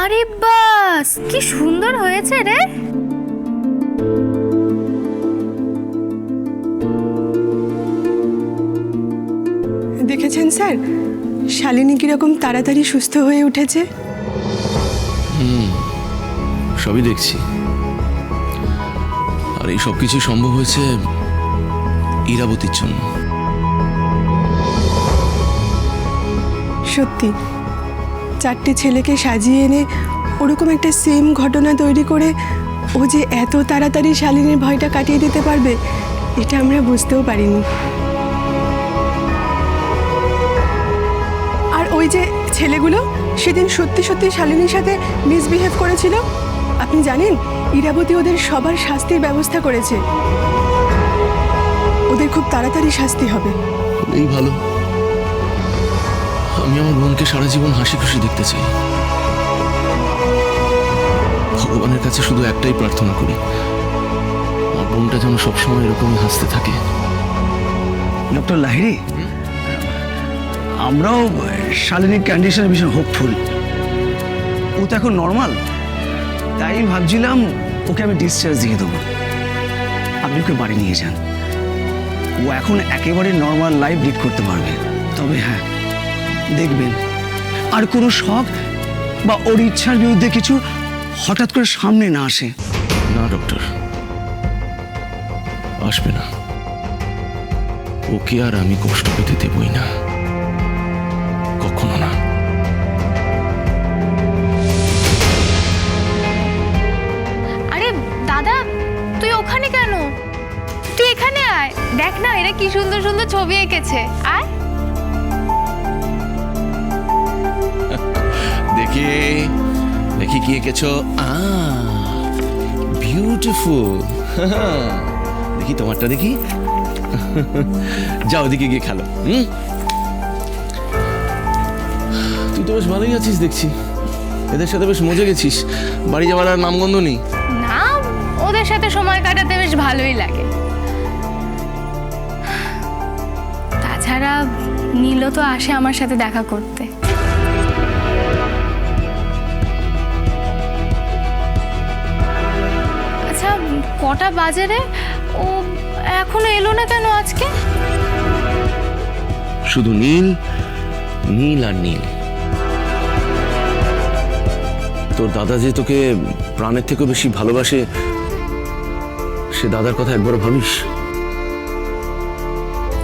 আরে বাস কি সুন্দর হয়েছে রে। দেখেছেন স্যার? শালিনী কীরকম তাড়াতাড়ি সুস্থ হয়ে উঠেছে? সবই দেখছি। আর এই সব কিছু সম্ভব হয়েছে ইরাবতীর জন্য। সত্যি চারটে ছেলেকে সাজিয়ে এনে ওরকম একটা সেম ঘটনা তৈরি করে ও যে এত তাড়াতাড়ি শালিনীর ভয়টা কাটিয়ে দিতে পারবে, এটা আমরা বুঝতেও পারিনি। আর ওই যে ছেলেগুলো, সেদিন সত্যি সত্যি শালিনীর সাথে মিসবিহেভ করেছিল। আপনি জানেন, ইরাবতী ওদের সবার শাস্তির ব্যবস্থা করেছে। ওদের খুব তাড়াতাড়ি শাস্তি হবে। এই ভালো। আমি আমার বোনকে সারা জীবন হাসি খুশি দেখতে চাই। ভগবানের কাছে শুধু একটাই প্রার্থনা করি। আমার বোনটা যেন সবসময় এরকমই হাসতে থাকে। ডক্টর লাহিরি আমরাও শালিনীর কন্ডিশনের ভীষণ হোপফুল ও তো এখন নর্মাল তাই ভাবছিলাম ওকে আমি ডিসচার্জ দিয়ে দেবো। আপনি ওকে বাড়ি নিয়ে যান। ও এখন একেবারে নর্মাল লাইফ লিড করতে পারবে। তবে হ্যাঁ দেখবেন। আর কোনো শখ বা ওর ইচ্ছার বিরুদ্ধে কিছু হঠাৎ করে সামনে না আসে। না ডক্টর। আসবে না। ওকে আর আমি কষ্ট পেতে দেবই না। কখনো না। আরে দাদা তুই ওখানে কেন? তুই এখানে আয়। দেখ না এরা কি সুন্দর সুন্দর ছবি এঁকেছে। আয়। কি এঁকেছ বিউটিফুল দেখি তোমারটা, দেখি। যাও ওদিকে গিয়ে খেলো, হুম? তুই তো বেশ ভালোই আছিস দেখছি। এদের সাথে বেশ মজে গেছিস। বাড়ি যাওয়ার আর নামগন্ধ নেই। না, ওদের সাথে সময় কাটাতে বেশ ভালোই লাগে। তাছাড়া নীলও তো আসে আমার সাথে দেখা করতে। কটা বাজে রে ও এখনও এলো না কেন আজকে? শুধু নীল নীল আর নীল। তোর দাদা যে তোকে প্রাণের থেকেও বেশি ভালোবাসে সে দাদার কথা একবার ভাবিস?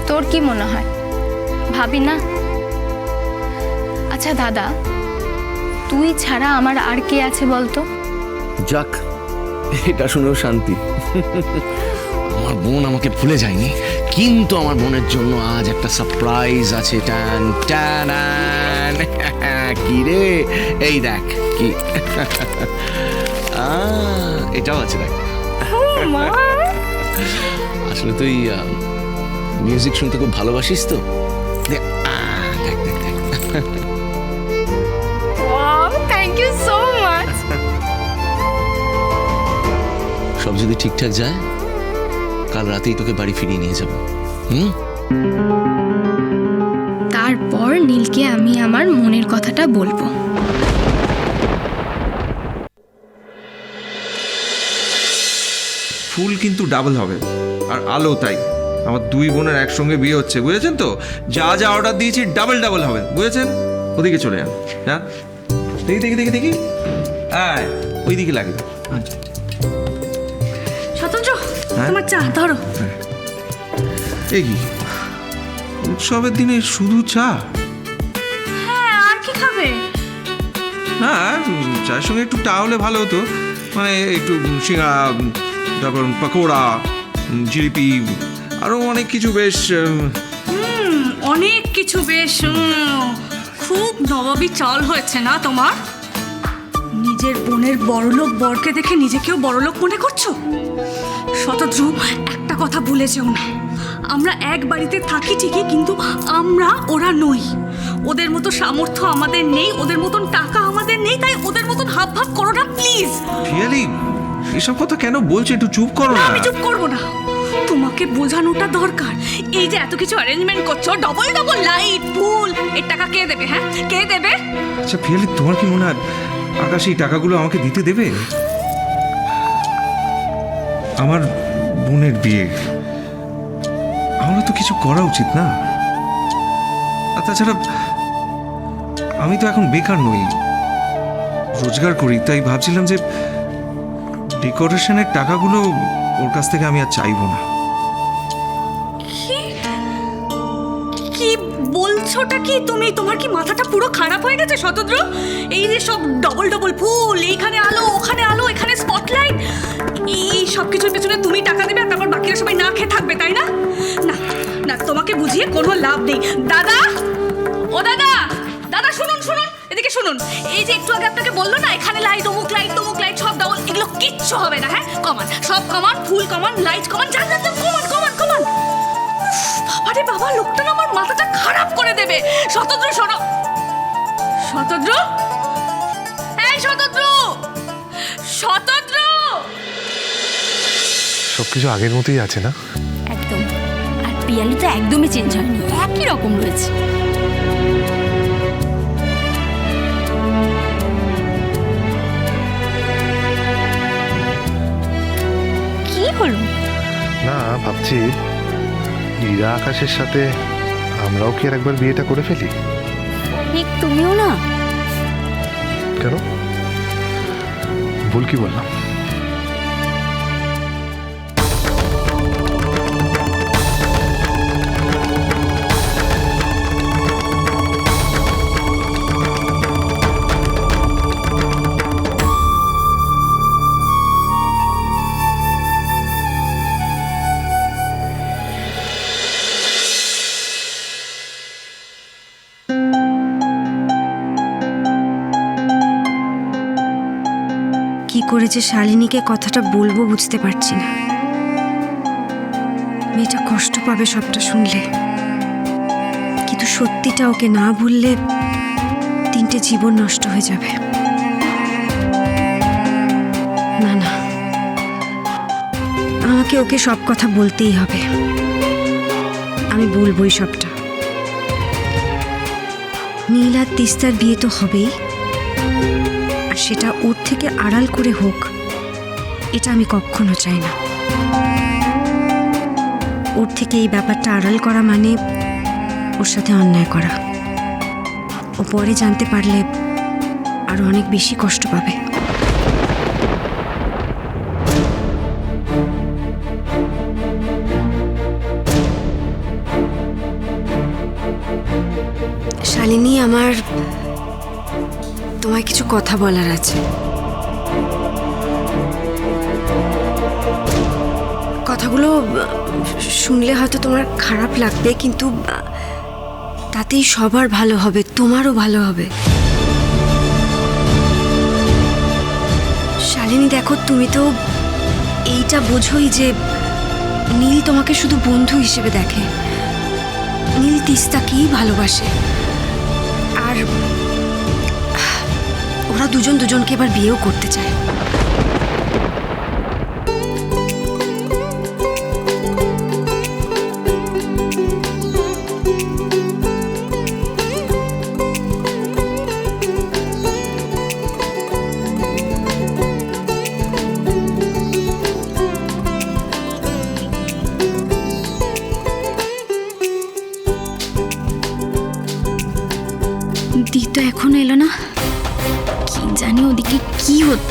তোর কি মনে হয়? ভাবি না? আচ্ছা দাদা তুই ছাড়া আমার আর কে আছে বলতো? যাক এটা শুনেও শান্তি। আমার বোন আমাকে ভুলে যায়নি কিন্তু আমার বোনের জন্য আজ একটা সারপ্রাইজ আছে। টান টান কি রে? এই দেখ কি? আহ, এটাও আছে দেখ। মা। আসলে তুই মিউজিক শুনতে খুব ভালোবাসিস তো? দেখ, দেখ দেখ। দেখ থ্যাংক ইউ সো সব যদি ঠিকঠাক যায় কাল রাতেই তোকে বাড়ি ফিরিয়ে নিয়ে যাব। হুম? তারপর নীলকে আমি আমার মনের কথাটা বলব। ফুল কিন্তু ডাবল হবে আর আলো তাই। আমার দুই বোনের একসঙ্গে বিয়ে হচ্ছে বুঝেছেন তো? যা যা অর্ডার দিয়েছি ডাবল ডাবল হবে বুঝেছেন? ওদিকে চলে যান হ্যাঁ? দেখি দেখি দেখি দেখি। হ্যাঁ ওই দিকে লাগে আচ্ছা হ্যাঁ? তোমার চা ধরো। এই কি? উৎসবের দিনে শুধু চা? হ্যাঁ আর কি খাবে? না চায়ের সঙ্গে একটু টা হলে ভালো হতো। মানে একটু সিঙ্গাড়া তারপর পকোড়া জিলিপি আরও অনেক কিছু বেশ হুম অনেক কিছু বেশ খুব নবাবী চাল হয়েছে না তোমার? নিজের বোনের বড়লোক বরকে দেখে নিজেকেও বড়লোক মনে করছ? শতদ্রু একটা কথা ভুলে যেও না। আমরা এক বাড়িতে থাকি ঠিকই কিন্তু আমরা ওরা নই। ওদের মতো সামর্থ্য আমাদের নেই ওদের মতন টাকা আমাদের নেই তাই ওদের মতন হাব ভাব করো না প্লিজ। রিয়েলি এসব কথা কেন বলছো? একটু চুপ করো না আমি চুপ করব না। তোমাকে বোঝানোটা দরকার। এই যে এত কিছু অ্যারেঞ্জমেন্ট করছ ডবল ডবল লাইট ফুল এর টাকা কে দেবে হ্যাঁ? কে দেবে? আচ্ছা ফিয়ালি তোমার কি মনে হয় আকাশ এই টাকাগুলো আমাকে দিতে দেবে? আমার বোনের বিয়ে। আমারও তো কিছু করা উচিত না। আর তাছাড়া আমি তো এখন বেকার নই। রোজগার করি, তাই ভাবছিলাম যে ডেকোরেশনের টাকাগুলো ওর কাছ থেকে আমি আর চাইব না। কি? বলছোটা কি তুমি? তোমার কি মাথাটা পুরো খারাপ হয়ে গেছে শতদ্র? এই যে সব ডবল ডবল ফুল, এইখানে আলো, ওখানে আলো, এখানে স্পটলাইট এই সব পেছনে তুমি টাকা দেবে আর তারপর বাকিরা সবাই না খেয়ে থাকবে, তাই না? না না, তোমাকে বুঝিয়ে কোনো লাভ নেই। দাদা! ও দাদা! দাদা, শুনুন শুনুন, এদিকে শুনুন। এই যে একটু আগে আপনাকে বলল না, এখানে লাইট অমুক লাইট তমুক লাইট সব ডবল এগুলো কিচ্ছু হবে না হ্যাঁ? কমান সব কমান ফুল কমান লাইট কমান যান যান কমান কমান কমান আরে বাবা, লোকটা না আমার মাথাটা খারাপ করে দেবে। শতদ্র, শোনো। শতদ্র? এই শতদ্র! শতদ্র! সবকিছু আগের মতোই আছে না? একদম। আর পিয়ালি তো একদমই চেঞ্জ হয়নি একই রকম রয়েছে। কি হলো? না ভাবছি ইরা আকাশের সাথে আমরাও কি আর একবার বিয়েটা করে ফেলি? ঠিক তুমিও না। কেন? ভুল কি বললাম? যে শালিনীকে কথাটা বলব বুঝতে পারছি না। মেয়েটা কষ্ট পাবে সবটা শুনলে। কিন্তু সত্যিটা ওকে না বললে তিনটে জীবন নষ্ট হয়ে যাবে। না না। আমাকে ওকে সব কথা বলতেই হবে। আমি বলবোই সবটা। নীল আর তিস্তার বিয়ে তো হবেই। সেটা ওর থেকে আড়াল করে হোক, এটা আমি কখনো চাই না। ওর থেকে এই ব্যাপারটা আড়াল করা মানে ওর সাথে অন্যায় করা। ও পরে জানতে পারলে আরও অনেক বেশি কষ্ট পাবে। শালিনী, আমার তোমায় কিছু কথা বলার আছে। কথাগুলো শুনলে হয়তো তোমার খারাপ লাগবে, কিন্তু তাতেই সবার ভালো হবে, তোমারও ভালো হবে। শালিনী, দেখো, তুমি তো এইটা বোঝোই যে নীল তোমাকে শুধু বন্ধু হিসেবে দেখে। নীল তিস্তাকেই ভালোবাসে। আর ওরা দুজন দুজনকে এবার বিয়েও করতে চায়।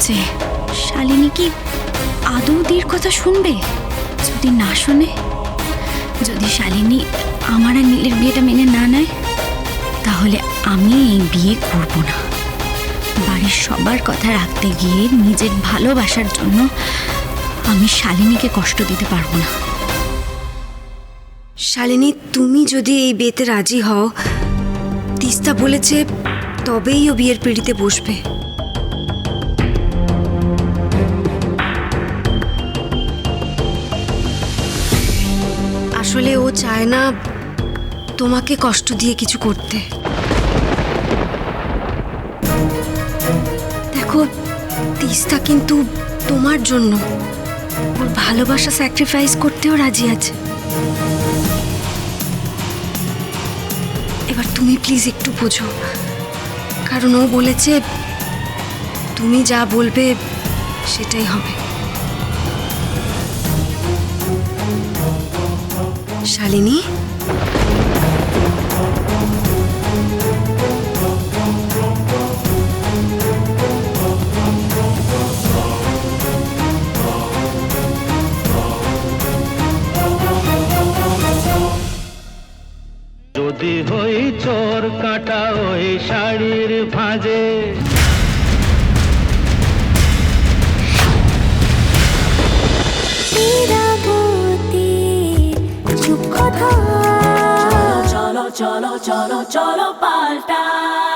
হচ্ছে শালিনী কি আদৌ দির কথা শুনবে? যদি না শোনে? যদি শালিনী আমার আর নীলের বিয়েটা মেনে না নেয়, তাহলে আমি এই বিয়ে করব না। বাড়ির সবার কথা রাখতে গিয়ে নিজের ভালোবাসার জন্য আমি শালিনীকে কষ্ট দিতে পারব না। শালিনী, তুমি যদি এই বিয়েতে রাজি হও, তিস্তা বলেছে তবেই ও বিয়ের পিড়িতে বসবে। চায় না তোমাকে কষ্ট দিয়ে কিছু করতে। দেখো, তিস্তা কিন্তু তোমার জন্য। ওর ভালোবাসা স্যাক্রিফাইস করতেও রাজি আছে। এবার তুমি প্লিজ একটু বোঝো। কারণ ও বলেছে, তুমি যা বলবে সেটাই হবে। শালিনী? যদি হই চোর কাটা ওই শাড়ির ভাঁজে চলো চলো চলো পাল্টা।